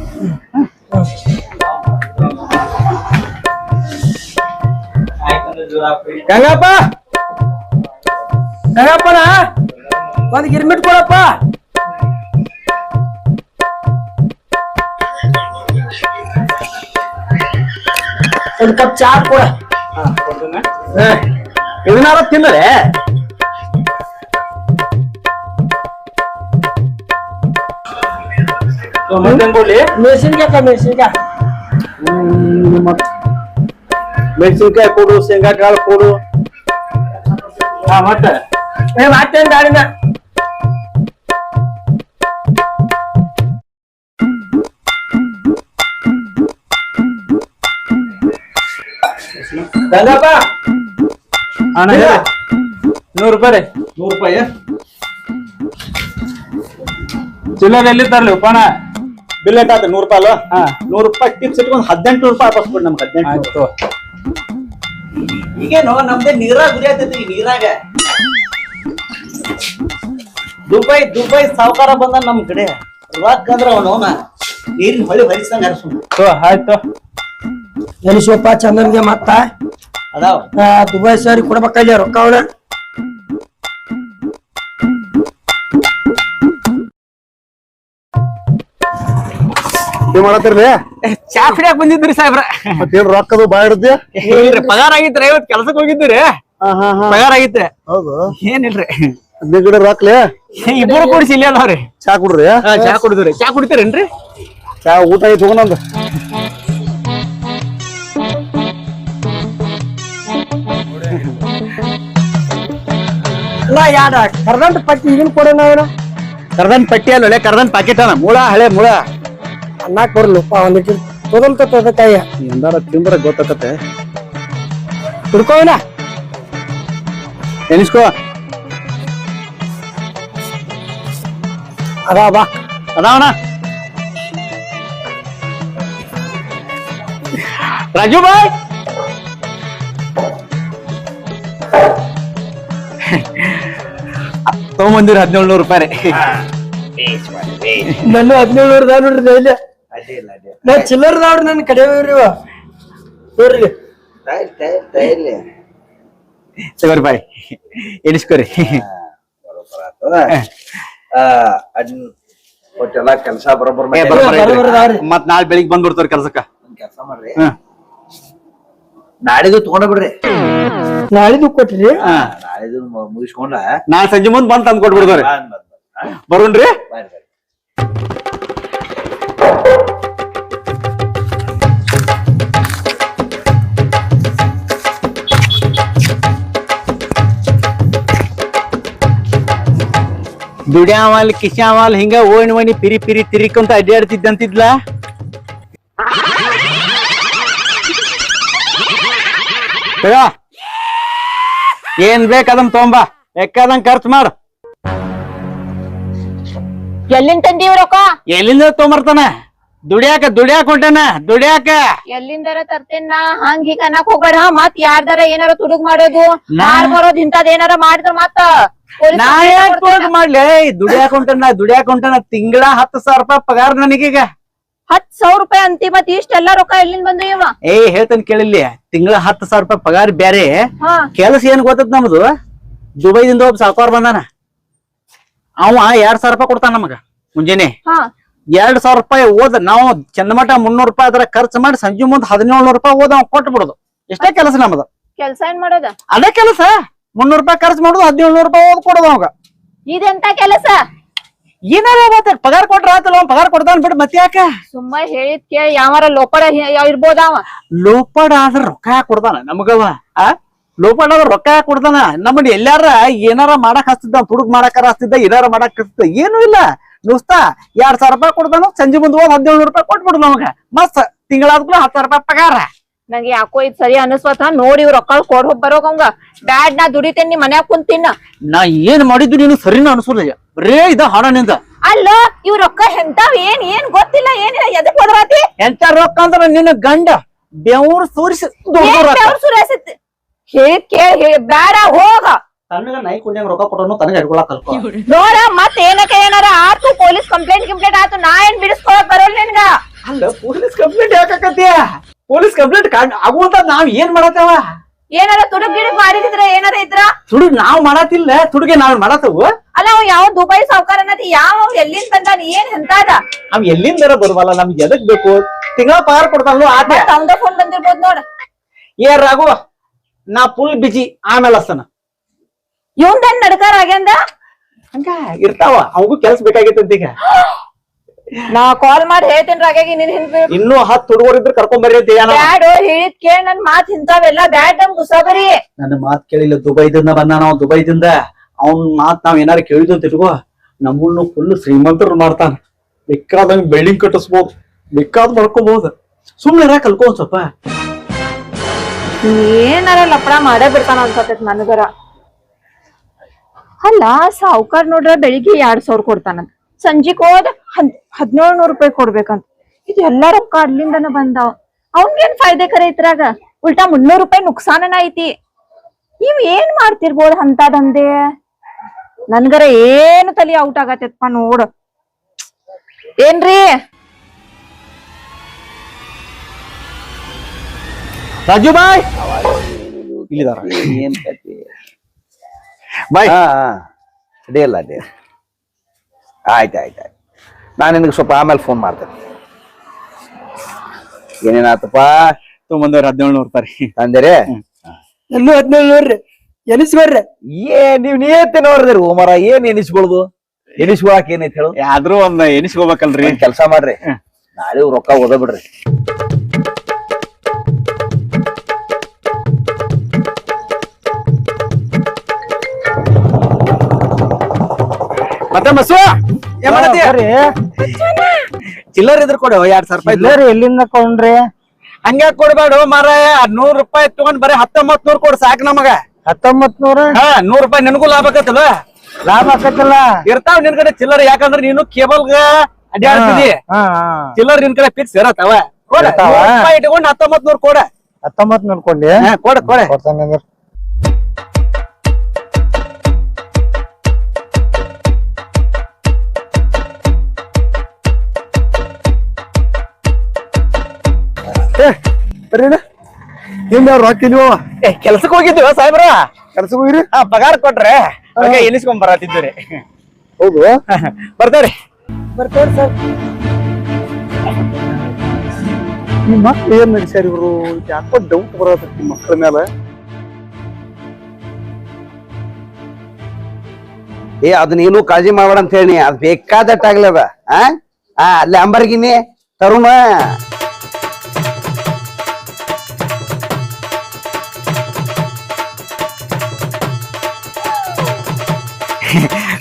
ಗಂಗಪ್ಪ! ಗಂಗಪ್ಪನ ಒಂದ್ ಗಿರ್ಮಿಟ್ ಕೊಡಪ್ಪ. ಒಂದ್ ಕಪ್ ಚಾ ಕೊಡ. ಇದನ್ನಾರ ತಿನ್ನರೆ ಮೆಣಸಿನ್ಕಾಯ ಮೆಣಸಿನ್ಕಾಯ. ಮೆಣಸಿನ್ಕಾಯಿ ಕೊಡು ಶೇಂಗಾ ಕಾಳು ಕೊಡು. ಏ ಮಾತೇನ್ ಗಾಡಿನ ಗಂಗಪ್ಪ? ಅಣ್ಣ. ನೂರು ರೂಪಾಯಿ ನೂರು ರೂಪಾಯಿ? ಚಿಲ್ಲರ್ ಎಲ್ಲಿ ತರ್ಲಿ ಬಿಲ್ ಆದ್ರೆ ಆತ ನೂರು ರೂಪಾಯಿ ಅಲ್ಲ ನೂರು ರೂಪಾಯಿ ಟಿಪ್ಸ್ ಇಟ್ಕೊಂಡು ಹದಿನೆಂಟು ರೂಪಾಯಿ ವಾಪಸ್ ಕೊಡ್ ನಮ್ಗೆ ಹದಿನೆಂಟು ಈಗೇನು ನಮ್ದೇ ನೀರಾಗ ಗುರಿ ಆಗ್ತೈತಿ ನೀರಾಗ. ದುಬೈ ದುಬೈ ಸಾವುಕಾರ ಬಂದ ನಮ್ ಕಡೆ. ರೊಕ್ಕ ಅಂದ್ರ ಅವನವನ ನೀರಿನ ಹೊಳಿ ಹರಿಸಂಗ ಹರಿಸು ಆಯ್ತು. ಎನಿಸೋಪ್ಪ ಚಂದನ್ಗೆ ಮತ್ತ? ಅದಾವ. ಆ, ದುಬೈ ಸರಿ ಕೊಡ್ಬೇಕಲ್ಲ ರೊಕ್ಕ ಅವಳ ಏನ್ ಮಾಡತ್ತಿರ್ಲಿ? ಚಾ ಕುಡಿಯಾಕ ಬಂದಿದ್ರಿ ಸಾಹೇಬ್ರ. ಮತ್ತೇನ್ ರೊಕ್ಕದು ಬಾ ಹಿಡ್ದಿ ಇಲ್ರಿ ಪಗಾರ ಆಗಿತ್ರಿ ಇವತ್ ಕೆಲ್ಸಕ್ಕೆ ಹೋಗಿದ್ದೀರಿ. ಪಗಾರ ಆಗಿತ್ರಿ ಹೌದು. ಏನಿಲ್ರಿ. ಹದಿನೈದು ಗಿಡ ರೊಕ್ಲೆ ಇಬ್ಬರು ಕೂಡಿಸಿ ಇಲ್ಲ ಅಲ್ಲ ಚಾ ಕುಡ್ರಿ ಚಾ ಕುಡಿದ್ರಿ ಚಾ ಕುಡಿತೀರೇನ್ರಿ? ಚಾ ಊಟ ಐತಿ ಹೋಗೋಣ ಯಾಡ ಕರ್ದಂಟ ಪಟ್ಟಿ ಇದನ್ ಕೊಡೋಣ ಕರ್ದನ್ ಪಟ್ಟಿ ಅಲ್ಲ ಕರ್ದನ್ ಪಾಕೆಟ್ ಅನ ಮೂಳ ಹಳೆ ಮೂಳ. ಅನ್ನಕ್ ಬರ್ಲಪ್ಪ ಒಂದಿಟ್ಟು ತೊದಲ್ತದ ಕೈಯ ಎಂದಾರ ತಿಂದ್ರ ಗೊತ್ತಾಕತ್ತೆ. ಕುಡ್ಕೋನಾ ಎನಿಸ್ಕೋ. ಅದ ಬಾ. ಅದಾವಣ ರಾಜು ಬಾಯ್. ತಗೊಂಬಂದಿರ ಹದಿನೇಳು ನೂರು ರೂಪಾಯಿ ನಾನು ನನ್ನ ಹದಿನೇಳು ನೂರ ನೋಡ್ರಿ ನಾ ಚಿಲ್ಲರ್ ನೋಡ್ರಿ ನನ್ ಕಡೆ ಇವ್ರಿ ಇವ. ನೋಡ್ರಿ ತಗೋರಿ ಬಾಯ್. ಎಣಿಸ್ಕೋರಿ. ಒಟ್ಟೆಲ್ಲ ಕೆಲಸ ಬರೋಬ್ಬರ. ಮತ್ ನಾಳೆ ಬೆಳಿಗ್ಗೆ ಬಂದ್ಬಿಡ್ತಾರ ಕೆಲ್ಸಕ್ಕ. ಕೆಲಸ ಮಾಡ್ರಿ. ನಾಳಿದು ತಗೊಂಡ ಬಿಡ್ರಿ ನಾಳಿದು ಕೊಟ್ರಿ? ಹಾ. ನಾಳಿದು ಮುಗಿಸ್ಕೊಂಡ. ನಾ ಸಂಜೆ ಮುಂದ್ ಬಂದ್ ತಂದ್ ಕೊಟ್ಬಿಡ್ತಾರ ಬಂದ್ ಬಂದ್ ಬಂದ್. ಬರೋಣ್ರಿ? ದುಡ್ಯಾವಲ್ ಕಿಶಾವಲ್ ಹಿಂಗ ಓಣಿ ಓಣಿ ಪಿರಿ ಪಿರಿ ತಿರಿಕೊಂತ ಅಡ್ಡಾಡ್ತಿದ್ದಂತಿದ್ಲ. ಏನ್ ಬೇಕದನ್ ಅದನ್ ತೊಂಬ ಎಕ್ಕದಂಗ್ ಖರ್ಚು ಮಾಡು. ಎಲ್ಲಿಂದ ತಂದೀವ್ ರೊಕ್ಕ? ಎಲ್ಲಿಂದ ತೊಗೊಂಬರ್ತಾನ? ದುಡ್ಯಾಕ ದುಡಿಯಾಕ ಹೊಂಟನ? ದುಡ್ಯಾಕ? ಎಲ್ಲಿಂದರ ತರ್ತೇನ ಹಂಗ ಹಿಂಗ ಅನ್ನಕ್ ಹೋಗ್ಬೇಡ. ಮತ್ ಯಾರ್ದಾರ ಏನಾರ ತುಡುಗ್ ಮಾಡೋದು ನಾ- ಮಾರ್ ಬರೋದ್ ಇಂತದ್ ಏನಾರ ಮಾಡಿದ್ರ ಮತ್ತ ನಾ ತುಡುಗ್ ಮಾಡ್ಲಿ? ದುಡಿಯಾಕ ಹೊಂಟನ ದುಡಿಯಾಕ ಹೊಂಟನ ತಿಂಗಳ ಹತ್ತು ಸಾವಿರ ರೂಪಾಯಿ ಪಗಾರ ನನಗೀಗ ಹತ್ ಸಾವಿರ ರೂಪಾಯಿ ಅಂತಿ ಮತ್ ಇಷ್ಟೆಲ್ಲಾ ರೊಕ್ಕ ಎಲ್ಲಿಂದ ಬಂದು ಇವ? ಏ ಹೇಳ್ತಾನೆ ಕೇಳಿಲ್ಲಿ. ತಿಂಗಳ ಹತ್ತು ಸಾವಿರ ರೂಪಾಯಿ ಪಗಾರ ಬ್ಯಾರೆ. ಕೆಲಸ ಏನ್ ಗೊತ್ತದ ನಮ್ದು? ದುಬೈದಿಂದ ಒಬ್ಬ ಸಾಕೋರ್ ಬಂದಾನ. ಅವ ಎರಡ್ ಸಾವಿರ ರೂಪಾಯಿ ಕೊಡ್ತಾನ ನಮಗ ಮುಂಜಾನೆ. ಎರಡ್ ಸಾವಿರ ರೂಪಾಯಿ ಓದ ನಾವು ಚಂದಮಠ ಮುನ್ನೂರು ರೂಪಾಯಿ ಅದರ ಖರ್ಚು ಮಾಡಿ ಸಂಜೆ ಮುಂದ್ ಹದಿನೇಳು ರೂಪಾಯಿ ಓದ್ ನಾವು ಕೊಟ್ಟು ಬಿಡುದು ಇಷ್ಟೇ ಕೆಲಸ ನಮ್ದು. ಕೆಲಸ ಏನ್ ಮಾಡೋದ? ಅದೇ ಕೆಲಸ. ಮುನ್ನೂರು ರೂಪಾಯಿ ಖರ್ಚು ಮಾಡುದು ಹದಿನೇಳು ರೂಪಾಯಿ ಓದ್ ಕೊಡೋದು ಅವಾಗ. ಇದೆಂತ ಕೆಲಸ? ಏನಾರ ಮತ್ತೆ ಪಗಾರ ಕೊಟ್ರ ಆತಲ್ಲ ಅವ್ನ್ ಪಗಾರ ಕೊಡ್ತಾನ ಬಿಡ್ ಮತ್ತೆ ಯಾಕ? ಸುಮ್ಮ ಹೇಳಿದ್ ಕೇಳಿ ಯಾವಾರ ಲೋಪಡ ಇರ್ಬೋದ ಅವ? ಲೋಪಡ ಆದ್ರ ರೊಕ್ಕ ಕೊಡ್ತಾನ ನಮಗವ? ಆ? ಲೋಪಾಡ ಆದ್ರ ರೊಕ್ಕ ಕೊಡ್ತಾನ? ನಮ್ಮನ್ ಎಲ್ಲಾರ ಏನಾರ ಮಾಡಕ್ ಹಚ್ತಿದ್ದ ಹುಡುಗ್ ಮಾಡಕ್ ಹಚ್ತಿದ್ದ ಏನಾರ ಮಾಡಕ್ ಹಚ್ತಿದ್ದ ಏನು ಇಲ್ಲ. ನುಸ್ತ ಎರಡ್ ಸಾವಿರ ರೂಪಾಯಿ ಕೊಡ್ತಾನ ಸಂಜೆ ಮುಂದ್ ಹೋದ್ ಹದಿನೇಳು ರೂಪಾಯಿ ಕೊಟ್ಬಿಡುದು ನಮಗ. ಮಸ್ತ್ ತಿಂಗಳಾದ್ಮೇಲೆ ಹತ್ತು ರೂಪಾಯಿ ಪಗಾರ. ನಂಗೆ ಯಾಕೋ ಇದ್ ಸರಿ ಅನಸ್ವತ ನೋಡಿ ಇವ್ ರೊಕ್ಕ ಕೊಡ್ ಹೋಗ್ ಬರೋಗಂಗ ಬ್ಯಾಡ್ ನಾ ದುಡಿತೇನಿ ನಿಮ್ ಮನ್ಯಾಗ ಕುಂತಿನ ನಾ ಏನ್ ಮಾಡಿದ್ದು ನೀನು ಸರಿನ ಅನ್ಸಲ್ಲ ಬರೇ ಇದ ಹಾಡ ನಿಂದ. ಅಲ್ಲ ಇವ್ ರೊಕ್ಕ ಎಂತಾವ್ ಏನ್ ಏನ್ ಗೊತ್ತಿಲ್ಲ ಏನಿಲ್ಲ ಎದಕ್ ಹೋದ್ರಾತಿ? ಎಂತ ರೊಕ್ಕ ಅಂದ್ರ ನಿನ್ನ ಗಂಡ ಬೆವ್ರು ಸೂರಿಸಿ ಏನ್ ಬೆವ್ರ್ ಸುರಿಯಾಸತ್? ಕೇ ಬ್ಯಾಡ ಹೋಗ. ತನಗ ನೈ ಕುಂಡ್ಯಾಂಗ ರೊಕ್ಕ ಕೊಟ್ಟನು ತನಗ ಹಿಡ್ಕೊಳಕ್ ಕಲ್ಕೊ. ನೋಡ ಮತ್ ಏನಕ ಏನಾರ ಆತು? ಪೊಲೀಸ್ ಕಂಪ್ಲೇಂಟ್ ಕಂಪ್ಲೇಂಟ್ ಆತು. ನಾ ಏನ್ ಬಿಡಿಸ್ಕೊಳಕ್ ಬರೋಲ್ ನಿನ್ಗ? ಅಲ್ಲ ಪೊಲೀಸ್ ಕಂಪ್ಲೇಂಟ್ ಯಾಕತ್ತೀಯ ಪೊಲೀಸ್ ಕಂಪ್ಲೇಂಟ್ ಆಗುವಂತ ನಾವ್ ಏನ್ ಮಾಡತ್ತವ? ಏನಾರ ತುಡುಗ್ ಗಿಡಕ್ ಮಾಡಿದ್ರ ಏನಾರ ಇದ್ರ? ತುಡುಗ್ ನಾವ್ ಮಾಡತ್ತಿಲ್ಲ ತುಡುಗೆ ನಾವ್ ಮಾಡತ್ತವು. ಅಲ್ಲ ಅವ್ ಯಾವ ದುಬೈ ಸಾವ್ಕಾರ ಅನ್ನತಿ ಯಾವ ಅವ್ ಎಲ್ಲಿಂದ ಬಂದಾನ ಏನ್ ಎಂತಾದ ನಾವ್ ಎಲ್ಲಿಂದರ ಬರುವಲ್ಲ ನಮ್ಗೆ ಎದಕ್ ಬೇಕು? ತಿಂಗಳ ಪಗಾರ ಕೊಡ್ತಾನಲ್ಲ ಆತ ಅವಂದ ಫೋನ್ ಬಂದಿರ್ಬೋದು ನೋಡ. ಏ ರಾಘವ ನಾ ಫುಲ್ ಬಿಜಿ ಆಮೇಲೆ ಹಸ್ತನ. ಇವಂದನ್ ನಡ್ಕಾರ ಆಗ್ಯಾಂದ ಹಂಗ ಇರ್ತಾವ ಅವಗೂ ಕೆಲ್ಸ ಬೇಕಾಗಿತ್ತಂತ ಈಗ. ನಾ ಕಾಲ್ ಮಾಡಿ ಹೇಳ್ತೇನ್ರ ಹಾಗಾಗಿ ನೀನ್ ಹಿಂದ್ ಇನ್ನೂ ಹತ್ತು ಹುಡುಗರು ಇದ್ರೆ ಕರ್ಕೊಂಡ್ ಬರ್ರಿ ಅಂತ ಹೇಳ ಬ್ಯಾಡ್ ಹೇಳಿದ್ ಕೇಳ ನನ್ ಮಾತ್ ಇಂತಾವೆಲ್ಲ ಬ್ಯಾಡ್ ನಮ್ ಗುಸಾಬರಿ ನನ್ನ ಮಾತ್ ಕೇಳಿಲ್ಲ ದುಬೈದಿಂದ ಬಂದ ನಾವು ದುಬೈದಿಂದ. ಅವ್ನ ಮಾತ್ ನಾವ್ ಏನಾರ ಕೇಳಿದ್ವು ಅಂತ ಇಟ್ಕೋ ನಮ್ಮನ್ನು ಫುಲ್ ಶ್ರೀಮಂತರು ಮಾಡ್ತಾನ. ಬೇಕಾದಂಗ್ ಬಿಲ್ಡಿಂಗ್ ಕಟ್ಟಿಸ್ಬೋದು ಬೇಕಾದ್ ಮಾಡ್ಕೋಬಹುದು ಸುಮ್ನೆ ಇರಾಕ್ ಕಲ್ಕೋ ಒಂದ್ ಸ್ವಲ್ಪ. ಏನಾರ ಲಪಡ ಮಾಡೇ ಬಿಡ್ತಾನ ಅನ್ಸತೈತ್ ನನಗರ. ಅಲ್ಲ ಸಾವುಕಾರ ನೋಡ್ರ ಬೆಳಿಗ್ಗೆ ಎರಡ್ ಸಾವಿರ ಕೊಡ್ತಾನಂತ. ಸಂಜಿಗ್ ಹೋದ ಹದ್ ಹದಿನೇಳು ನೂರು ರೂಪಾಯಿ ಕೊಡ್ಬೇಕಂತ. ಇದು ಎಲ್ಲಾ ರೊಕ್ಕ ಅಲ್ಲಿಂದನ ಬಂದಾವ. ಅವನ್ಗೇನ್ ಫಾಯ್ದೆ ಕರೆ ಇದ್ರಾಗ? ಉಲ್ಟಾ ಮುನ್ನೂರು ರೂಪಾಯಿ ನುಕ್ಸಾನನ ಐತಿ. ನೀವ್ ಏನ್ ಮಾಡ್ತಿರ್ಬೋದ್ ಅಂತದಂದೆ ನನ್ಗರ ಏನು ತಲಿ ಔಟ್ ಆಗತ್ತಪ್ಪ ನೋಡು. ಏನ್ರಿ? ರಾಜು ಬಾಯ್. ಇಲ್ಲಿದಾರ. ಏನ್ ಕತಿ? ಬಾಯ್ ಹಾ ಹಾ. ಅಡಿ ಆಯ್ತು ಆಯ್ತು ಆಯ್ತು. ನಾನು ನಿನಗೆ ಸ್ವಲ್ಪ ಆಮೇಲೆ ಫೋನ್ ಮಾಡ್ತೇನೆ. ಏನೇನಾತಪ್ಪ? ತೊಂಬಂದವ್ರ ಹದಿನೇಳು ನೂರು ರೂಪಾಯಿ ಅಂದರೆ ಎಲ್ಲೂ ಹದಿನೇಳು ನೋಡ್ರಿ ಎನಿಸ್ ಏ ಏನ್ ನೀವ್ ನೀಯತ್ತೆ ನೋಡಿದ್ರಿ ಓಮರ ಏನ್ ಎನಿಸ್ಕೊಳ್ದು ಎನಿಸ್ಕೊಳಕ್ ಏನೈತಿ ಹೇಳು ಆದ್ರೂ ಒಂದ್ ಎನಿಸ್ಕೋಬೇಕಲ್ರಿ. ಕೆಲಸ ಮಾಡ್ರಿ. ನಾಳೆ ರೊಕ್ಕ ಓದ ಮತ್ತೆ ಮಸು? ಏನ್? ಚಿಲ್ಲರ್ ಇದ್ರ ಕೊಡು ಎರಡ್ ಸಾವಿರ ರೂಪಾಯಿ ಚಿಲ್ಲರ್ ಎಲ್ಲಿಂದ ಕೊಂಡ್ರಿ? ಹಂಗ ಕೊಡ್ಬೇಡ ಮಾರಾಯ ನೂರ್ ರೂಪಾಯಿ ತಗೊಂಡ್ ಬರೀ ಹತ್ತೊಂಬತ್ ನೂರ್ ಕೊಡ್ ಸಾಕ್ ನಮಗ. ಹತ್ತೊಂಬತ್ ನೂರ ಹಾ ನೂರ್ ರೂಪಾಯಿ ನಿನಗೂ ಲಾಭ ಆಕತ್ತಲ್ಲ? ಲಾಭ ಆಕತ್ತಲ್ಲ? ಇರ್ತಾವ ನಿನ್ ಕಡೆ ಚಿಲ್ಲರ್ ಯಾಕಂದ್ರ ನೀನು ಕೇಬಲ್ಗ ಅಡ್ಡಾಡ್ತಿದಿ. ಚಿಲ್ಲರ್ ನಿನ್ ಕಡೆ ಫಿಕ್ಸ್ ಇರತ್ತವ. ಕೊಡ ಇಟ್ಕೊಂಡ್ ಹತ್ತೊಂಬತ್ ನೂರ್ ಕೊಡ. ಹತ್ತೊಂಬತ್ ನೂರ್ ಕೊಡ್ಲಿ ಕೊಡ ಕೊಡ. ಕೊಡ್ತಾನೆ ಬರ್ರಿ ಹಿಂಗ ರೊಕ್ಕ ಇಲ್ವ ಏ, ಕೆಲ್ಸಕ್ ಹೋಗಿದ್ವಿ ಸಾಹೇಬ್ರ? ಕೆಲ್ಸಕ್ಕೆ ಹೋಗಿರಿ? ಹಾ ಪಗಾರ ಕೊಟ್ರೆ. ಹಂಗೆ ಎನಿಸ್ಕೊಂಡ್ ಬರತ್ತಿದ್ದೀರಿ ಹೌದು? ಬರ್ತಾವ್ರಿ. ಬರ್ತೇವ್ರಿ ಸರ್. ನಿಮ್ ಮಕ್ಳು ಏನ್ ನಡೆಸ್ಯಾರ ಇವರು? ಯಾಕೋ ಡೌಟ್ ಬರತ್ತೆ ನಿಮ್ಮ ಮಕ್ಳ ಮೇಲೆ ಏ ಅದ್ ನೀನು ಕಾಳಜಿ ಮಾಡ್ಬೇಡ ಅಂತ ಹೇಳಿ. ಅದ್ ಬೇಕಾದಟ್ಟಾಗ್ಲದ ಆ? ಆ ಅಲ್ಲಿ ಅಂಬರ್ಗಿನಿ ತರುಣ.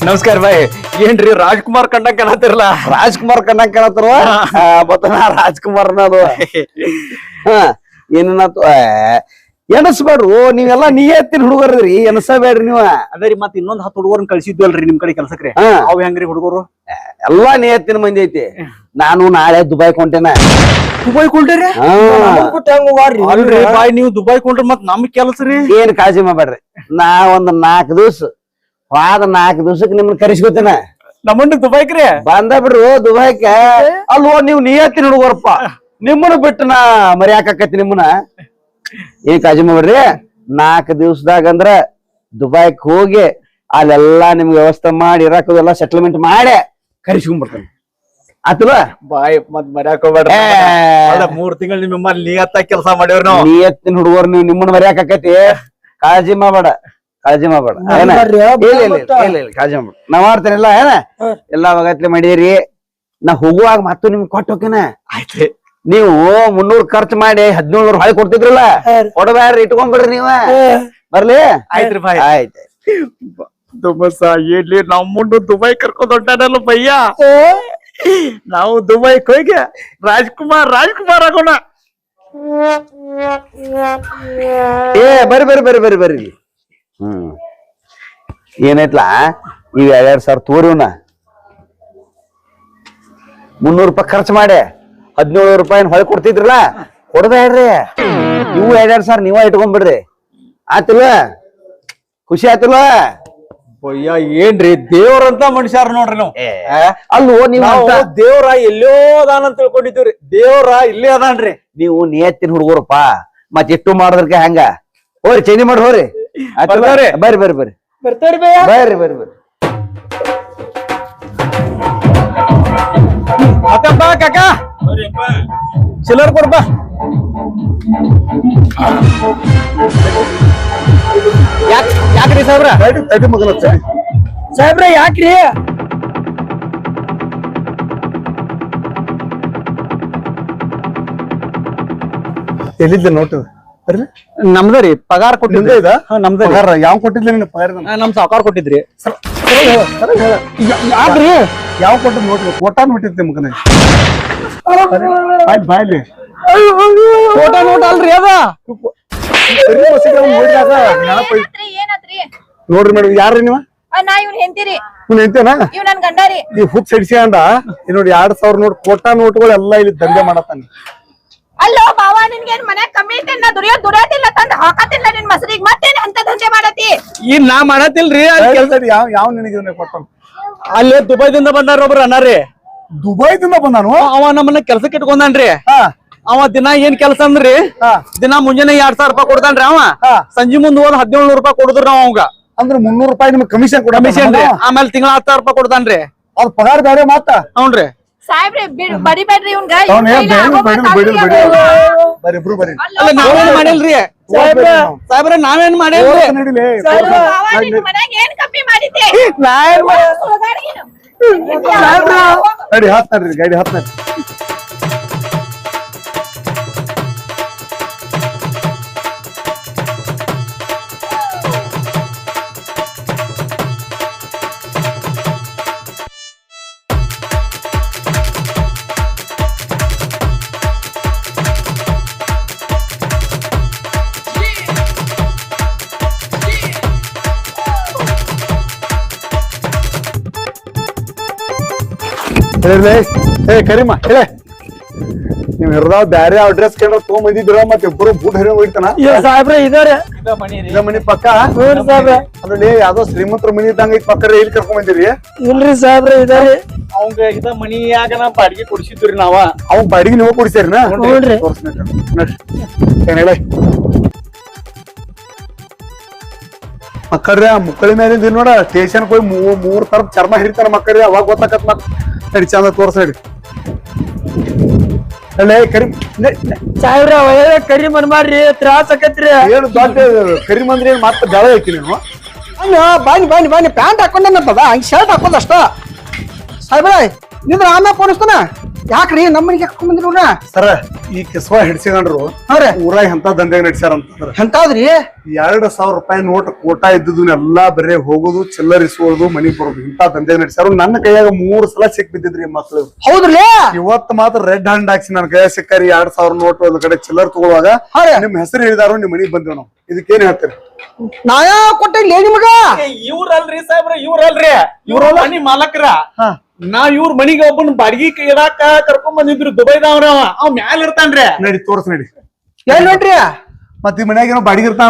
ನಮಸ್ಕಾರ ಬಾಯ್ ಏನ್ರಿ ರಾಜ್ಕುಮಾರ್ ಕಂಡಂಗ್ ಕಣತಿರ್ಲ ರಾಜ್ಕುಮಾರ್ ಕಂಡ ಕಣತಿರ್ವ ಮತ್ತ ನಾ ರಾಜ್ಕುಮಾರ್ನ ಅದು. ಹಾ ಏನೇನಾತು ಎನಸ್ಬೇಡ್ರು ನೀವೆಲ್ಲ ನಿಯತ್ತಿನ ಹುಡುಗರ್ರಿ ಎನಸಬೇಡ್ರಿ ನೀವ. ಅದೇ ರೀ ಮತ್ ಇನ್ನೊಂದ್ ಹತ್ತು ಹುಡುಗರನ್ನ ಕಳ್ಸಿದ್ವಲ್ರಿ ನಿಮ್ ಕಡೆ ಕೆಲ್ಸಕ್ರಿ ಅವ್ ಹೆಂಗ್ರಿ ಹುಡುಗರು? ಎಲ್ಲಾ ನೀ ಎತ್ತಿನ ಮಂದಿ ಐತಿ. ನಾನು ನಾಳೆ ದುಬೈ ಕೊಂಟೇನ. ದುಬೈ ಕೊಂಡ್ರಿ ಅಲ್ರಿ ಬಾಯ್ ನೀವು ದುಬೈ ಕೊಂಡ್ರಿ ಮತ್ ನಮ್ ಕೆಲ್ಸ ರೀ? ಏನ್ ಕಾಳಜಿ ಮಾಡ್ಬೇಡ್ರಿ. ನಾ ಒಂದ್ ನಾಕ್ ದಿವ್ಸ ವಾದ ನಾಲ್ಕು ದಿವ್ಸಕ್ಕೆ ನಿಮ್ಮನ್ನ ಕರೆಸ್ಕೊತೇನ. ನಮ್ಮನ್ನ ದುಬೈಕ್ರಿ? ಬಂದ ಬಿಡ್ರು ದುಬೈಕ. ಅಲ್ವಾ ನೀವು ನಿಯತ್ತಿ ಹುಡುಗರಪ್ಪ ನಿಮ್ಮನ್ನ ಬಿಟ್ಟು ನಾ ಮರ್ಯಾಕತಿ ನಿಮ್ಮನ್ನ. ಏನ್ ಕಾಜಿ ಮಾಡ್ರಿ ನಾಲ್ಕು ದಿವ್ಸದಾಗ ಅಂದ್ರ ದುಬೈಕ್ ಹೋಗಿ ಅಲ್ಲೆಲ್ಲಾ ನಿಮ್ಗೆ ವ್ಯವಸ್ಥೆ ಮಾಡಿ ಇರಾಕದೆಲ್ಲ ಸೆಟಲ್ಮೆಂಟ್ ಮಾಡಿ ಕರೆಸ್ಕೊಂಡ್ಬಿಡ್ತೇನೆ ಆತಲ್ವಾ ಬಾಯ್ ಮತ್. ಅಲ್ಲ ಮೂರ್ ತಿಂಗಳು ನಿಮ್ಮ ನಿಯತ್ತಾಗಿ ಕೆಲಸ ಮಾಡ್ಯವ್ರ ನಾವು. ನಿಯತ್ತಿನ ಹುಡುಗರು ನೀವು ನಿಮ್ಮನ್ನ ಮರ್ಯಾಕತಿ ಕಾಳಜಿ ಮಾಡ್ಬೇಡ ಕಾಳಜಿ ಮಾಡ್ಬೇಡ. ಏನ? ಇಲ್ಲ ಇಲ್ಲ ಇಲ್ಲ. ಇಲ್ಲ ಕಾಳಜಿ ಮಾಡ್ಬೇಡ. ನಾ ಮಾಡ್ತೇನೆಲ್ಲ ಏನ? ಎಲ್ಲ ಒಗತ್ಲೆ ಮಾಡೀರಿ. ನಾ ಹೋಗುವಾಗ ಮತ್ತು ನಿಮ್ಗೆ ಕೊಟ್ಟು ಹೋಗ್ತೇನೆ. ಆಯ್ತ್ರಿ. ನೀವು ಮುನ್ನೂರ್ ಖರ್ಚು ಮಾಡಿ ಹದಿನೇಳು ಹೊಳೆ ಕೊಡ್ತಿದ್ರಲ್ಲ? ಕೊಡಬೇಡ್ರಿ ಕೊಡಬ್ಯಾಡ್ರಿ ಇಟ್ಕೊಂಡ್ಬಿಡ್ರಿ ನೀವ. ಬರ್ಲಿ? ಆಯ್ತ್ರಿ ಬಾಯ್. ಆಯ್ತು ಇಲ್ಲಿ ನಮ್ಮನ್ನು ದುಬೈ ಕರ್ಕೊಂಡ್ ಹೊಂಟಾನಲ್ಲ ಭಯ್ಯ? ನಾವು ದುಬೈಕ್ ಹೋಗಿ ರಾಜ್ಕುಮಾರ್ ರಾಜ್ಕುಮಾರ್ ಆಗೋಣ. ಏ ಬರ್ರಿ ಬರ್ರಿ ಬರ್ರಿ ಬರ್ರಿ ಬರ್ರಿ. ಹ್ಮ್. ಏನೈತ್ಲಾ ಇವ್ ಎರಡ್ ಸಾವಿರ ತೋರಿವ್ನ. ಮುನ್ನೂರು ರೂಪಾಯಿ ಖರ್ಚು ಮಾಡಿ ಹದಿನೇಳು ರೂಪಾಯಿ ಹೊಳೆ ಕೊಡ್ತಿದ್ರಲ್ಲ? ಕೊಡಬೇಡ್ರಿ ಇವು ಎರಡ್ ಸಾವಿರ ನೀವ ಇಟ್ಕೊಂಡ್ಬಿಡ್ರಿ ಆತಿಲ್ವ ಖುಷಿ ಆತಿಲ್ವ ಅಯ್ಯ ಏನ್ರಿ? ದೇವ್ರಂತ ಮನುಷ್ಯಾರ ನೋಡ್ರಿ ನಾವು. ಅಲ್ಲೋ ನೀವು ದೇವ್ರ ಎಲ್ಲೋ ಅದಾನ ಅಂತ ತಿಳ್ಕೊಂಡಿದ್ದೀವ್ರಿ. ದೇವ್ರ ಇಲ್ಲೇ ಅದಾನ್ರಿ. ನೀವು ನಿಯತ್ತಿನ ಹುಡುಗರಪ್ಪ ಮತ್ ಇಟ್ಟು ಮಾಡೋದ್ರಕ್ಕೆ ಹೆಂಗ? ಹೋರಿ ಚೇಂಜ್ ಮಾಡಿ ಹೋರಿ? ಬರ್ರಿ ಬರ್ರಿ ಬರ್ರಿ. ಬರ್ತಾರಿ ಬೇಯ ಬರ್ರಿ ಬರ್ರಿ ಬರ್ರಿ. ಅಕ್ಕಪ್ಪ ಕಾಕ. ಚಿಲ್ಲರ್ ಕೊಡ್ಪ ಯಾಕ್ ಯಾಕ್ರಿ ಸಾಹೇಬ್ರ? ತಡಿ ತಡಿ ಮಗನ ಸಾಹೇಬ್ರ ಯಾಕ್ರಿ? ಎಲ್ಲಿದ್ದೆ ನೋಟು? ನಮ್ದ ರೀ ಪಗಾರ ನಿಮ್ದೇ ಕೊಟ್ಟಿದ್ರಿ ಇದ? ಹಾ, ನಮ್ದ ಪಗಾರ ಯಾವ ಕೊಟ್ಟಿದ್ಲ ನಿನ್ನ ಪಗಾರ ನಮ್ ಸಾವ್ಕಾರ ಕೊಟ್ಟಿದ್ರಿ. ಯಾಕ್ರಿ ಯಾವ ಕೊಟ್ಟಿದ್ ನೋಡ್ರಿ ಕೊಟ್ಟಾನ್ ಬಿಟ್ಟಿದ್ರಿ ಮಗನ ಬಾಯ್ ಬಾಯ್ಲಿ ಫೋಟೋ ನೋಟ್ ಅಲ್ರಿ ಅದ. ಬರೀ ಬಸ್ಸಿಗೆ ಅವ್ನ್ ನೋಡಿದಾಗ ನೆನಪು ಐತಿ. ಏನಾತ್ರಿ ನೋಡ್ರಿ ಮೇಡಮ್ ಯಾರ್ರಿ ನೀವ? ನಾ ಇವ್ನ ಹೆಂತಿರಿ ನೀವ್ ಎಂತೇನ ಇವ್ ನನ್ ಗಂಡಾರಿ ಈ ಹುಚ್ಚ ಹಿಡ್ಸ್ಯಾಂಡ ಈ ನೋಡಿ ಎರಡ್ ಸಾವಿರ ನೋಟ್ ಕೋಟಾ ನೋಟ್ಗಳು ಎಲ್ಲಾ ಇಲ್ಲಿ ದಂಧೆ ಮಾಡತ್ತಾನ. ಅಲ್ಲೋ ಬಾವ ನಿನ್ಗೇನ್ ಮನೆ ಕಮ್ಮಿ ಐತೆ? ನಾ ದುಡಿಯೋ ದುಡಿಯೋದಿಲ್ಲ ತಂದ್ ಹಾಕತಿಲ್ಲ ನಿನ್ ಮಸರಿಗೆ. ಮತ್ತೇನ್ ಅಂತ ದಂಧೆ ಮಾಡತಿ ಈ ನಾ ಮಾಡತಿಲ್ರಿ ಯಾವ ಯಾವ ನಿನಗೆ ಇದನ್ನ ಕೊಟ್ಟಾನ? ಅಲ್ಲಿ ದುಬೈದಿಂದ ಬಂದಾರ ಒಬ್ರು ಅನ್ನಾರಿ ದುಬೈದಿಂದ ಬಂದಾನು? ಅವ ನಮ್ಮನ್ನ ಕೆಲ್ಸಕ್ಕೆ ಇಟ್ಕೊಂಡಾನ್ರಿ ಹಾ. ಅವ ದಿನ ಏನ್ ಕೆಲಸ ಅಂದ್ರಿ ದಿನ ಮುಂಜಾನೆ ಎರಡ್ ಸಾವಿರ ರೂಪಾಯಿ ಕೊಡ್ತಾನ್ರಿ ಅವ. ಹಾ. ಸಂಜೆ ಮುಂದ್ ಹೋದ್ ಹದಿನೇಳು ರೂಪಾಯಿ ಕೊಡುದ್ರ ನಾವ್ ಅವಂಗ. ಅಂದ್ರೆ ಮುನ್ನೂರು ರೂಪಾಯಿ ನಿಮ್ಗೆ ಕಮಿಷನ್ ಕೊಡ ಕಮಿಷನ್ ರೀ. ಆಮೇಲೆ ತಿಂಗಳ ಹತ್ತು ಸಾವಿರ ರೂಪಾಯಿ ಕೊಡ್ತಾನ್ರಿ ಅವ್ರ ಪಗಾರ ಬೇರೆ ಮಾತಾ? ಹೌನ್ರಿ ಸಾಹೇಬ್ರಿ ಬಿಡ್- ಬಡಿಬೇಡ್ರಿ ಇವ್ನ್ಗ. ಮಾತಾಡ್ರಿ ಬರೀ ಅಲ್ಲೋ ನಾವೇನ್ ಮಾಡಿಲ್ರಿ? ಸಾಹೇಬ್ರೆ, ಸಾಹೇಬ್ರ ನಾವೇನ್ ಮಾಡಿಲ್ರಿ? ಏನ್ ಕಮ್ಮಿ ಮಾಡಿದ್ದೆ? ಗಾಡಿ ಹತ್ ನಡ್ರಿ ಗಾಡಿ ಹತ್ ನಡ್ರಿ. ಹೇಳಿ ಏ ಕರಿಮ ಹೇಳ. ನೀವ್ ಹಿರ್ದಾವ್ ಬ್ಯಾರೆ ಅಡ್ರೆಸ್ ಕೇಳ ತೊಗೊಂಬಂದಿದ್ರ ಮತ್ತೆ ಇಬ್ಬರು ಬೂಟ್ ಹರಿ ಹೋಯ್ತಾನ ಸಾಹೇಬ್ರೆ ಇದಾರೆ. ಇದ ಮನಿ ಪಕ್ಕ? ಹ್ಞೂ ಸಾಹೇಬ್ರ. ಅದ್ರಲ್ಲಿ ಯಾವ್ದೋ ಶ್ರೀಮಂತರ ಮನಿ ಇದ್ದಂಗ ಐತ್ ಪಕ್ಕ ಇಲ್ಲಿ ಕರ್ಕೊಂಡ್ ಬಂದಿರಿ ಇಲ್ರಿ ಸಾಹೇಬ್ರ ಇದಾರೆ. ಅವಂಗ ಇದ ಮನಿಯಾಗ ನಾ ಬಾಡಿಗೆ ಕೊಡಿಸಿದ್ರಿ ನಾವ. ಅವ್ ಬಾಡಿಗೆ ನೀವು ಕೊಡಿಸ್ಯಾರಿನ ನೋಡ್ರಿ ಹೇಳ? ಮಕ್ಕಳ್ರಿ ಆ ಮುಕ್ಕಳಿ ಮೇಲಿಂದ ಇಲ್ಲಿ ನೋಡ ಸ್ಟೇಷನ್ ಹೋಗಿ ಮೂರ್ ತರ ಚರ್ಮ ಹಿಡಿತಾರ ಮಕ್ಕಳ್ರಿ ಅವಾಗ ಗೊತ್ತಾಕತ್ ಮತ್. ನಡಿ ಚಂದ ತೋರ್ಸ ನಡಿ ಅಲ್ಲೇ ಕರಿ. ಸಾಹೇಬ್ರ ಒಳ್ಳೆ ಕರಿ ಮನ್ಮಾಡ್ರಿ ತ್ರಾಸ ಆಕತ್ರಿ ಏನು ದೊಡ್ಡ ಕರಿ ಮಂದ್ರಿ ಏನ್ ಮತ್ತೆ ಬೆಳ ಐತಿ ನೀನು ಅಲ್ಲ ಬನ್ನಿ ಬನ್ನಿ ಬನ್ನಿ ಪ್ಯಾಂಟ್ ಹಾಕೊಂಡೇನತ್ತದ ಹಂಗೆ ಶರ್ಟ್ ಹಾಕೊಂಡ್ ಅಷ್ಟ ಸಾಹೇಬ್ರ ನಿಂದ್ರ ಆಮೇಲೆ ಫೋನಿಸ್ತಾನ ಯಾಕ್ರಿ? ನಮ್ಮನಿಗೆ ಮನೆಗೆ ಹಾಕೊಂಡ್ ಬಂದ್ರಿ ಸರ ಈ ಕಿಸ್ವಾ ಹಿಡ್ಸಿಕೊಂಡ್ರು ಊರಾಗ ಎಂತ ದಂಧೆ ನಡ್ಸ್ಯಾರ ಅಂತಂದ್ರ ಎಂತಾದ್ರಿ? ಎರಡ್ ಸಾವಿರ ರೂಪಾಯಿ ನೋಟ್ ಕೋಟ ಇದ್ದುದು ಎಲ್ಲಾ ಬರೇ ಹೋಗುದು ಚಿಲ್ಲರ್ ಇಸ್ಕೊಳ್ಳೋದು ಮನಿ ಬರೋದು ಇಂತ ದಂಧೆ ನಡ್ಸ್ಯಾರ. ನನ್ನ ಕೈಯಾಗ ಮೂರ್ ಸಲ ಸಿಕ್ ಬಿದ್ದಿದ್ರಿ ಮಕ್ಳು. ಹೌದ್ರಿ ಇವತ್ತು ಮಾತ್ರ ರೆಡ್ ಹ್ಯಾಂಡ್ ಹಾಕ್ಸಿ ನನ್ನ ಕೈಯಾಗ ಸಿಕ್ಕಾರಿ ಎರಡ್ ಸಾವಿರ ನೋಟ್ ಒಂದ್ ಕಡೆ ಚಿಲ್ಲರ್ ತಗೊಳುವಾಗ. ನಿಮ್ ಹೆಸರು ಹೇಳಿದಾರು ನಿಮ್ ಮನಿಗ್ ಬಂದೇವ್ ನಾವು. ಇದಕ್ಕೇನ್ ಹೇಳ್ತೀರಿ? ನಾಯ ಕೊಟ್ಟಿಲ್ಲ ನಿಮಗ? ಇವ್ರಲ್ರಿ ಸಾಹೇಬ್ರ ಇವ್ರಲ್ರಿ. ಇವ್ರಲ್ಲ ಮನಿ ಮಾಲಕ್ರ. ಹಾ. ನಾವ್ ಇವ್ರ ಮನಿಗೆ ಒಬ್ಬನ್ ಬಾಡಿಗೆ ಇಡಾಕ ಕರ್ಕೊಂಡ್ ಬಂದಿದ್ರು ದುಬೈದವ್ರ ಅವ. ಅವ್ ಮ್ಯಾಲ ಇರ್ತಾನ್ರಿ. ನಡಿ ತೋರ್ಸ್ ನಡಿ. ಏನ್ ನೋಡ್ರಿ? ಮತ್ ಈ ಮನ್ಯಾಗ ಏನೋ ಬಾಡಿಗೆ ಇರ್ತಾನ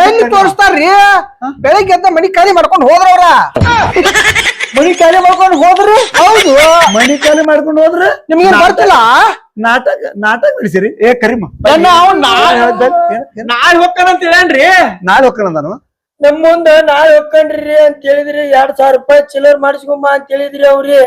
ಎಲ್ಲಿ ತೋರಿಸ್ತಾರ್ರಿ? ಬೆಳಿಗ್ಗೆ ಎದ್ದ ಮನಿ ಖಾಲಿ ಮಾಡ್ಕೊಂಡು ಹೋದ್ರವ್ರ ಮನಿ ಖಾಲಿ ಮಾಡ್ಕೊಂಡು ಹೋದ್ರಿ? ಹೌದು. ಮನಿ ಖಾಲಿ ಮಾಡ್ಕೊಂಡು ಹೋದ್ರ? ನಿಮ್ಗೆ ಬರ್ತಿಲ್ಲ? ನಾಟಕ ನಾಟಕ ಬಿಡಿಸಿರಿ ಏ ಕರಿಮ. ನಾಳೆ ಹೋಗ್ತಾನಂತ ಹೇಳನ್ರಿ? ನಾಳೆ ಹೋಗ್ತಾನ ನಾನು ನಮ್ ಮುಂದ ನಾಳೆ ಹೊಕ್ಕಂಡ್ರಿ ಅಂತ ಹೇಳಿದ್ರಿ ಎರಡ್ ಸಾವಿರ ರೂಪಾಯಿ ಚಿಲ್ಲರ್ ಮಾಡಿಸ್ಕೊಂಬ ಅಂತ ಹೇಳಿದ್ರಿ ಅವ್ರಿ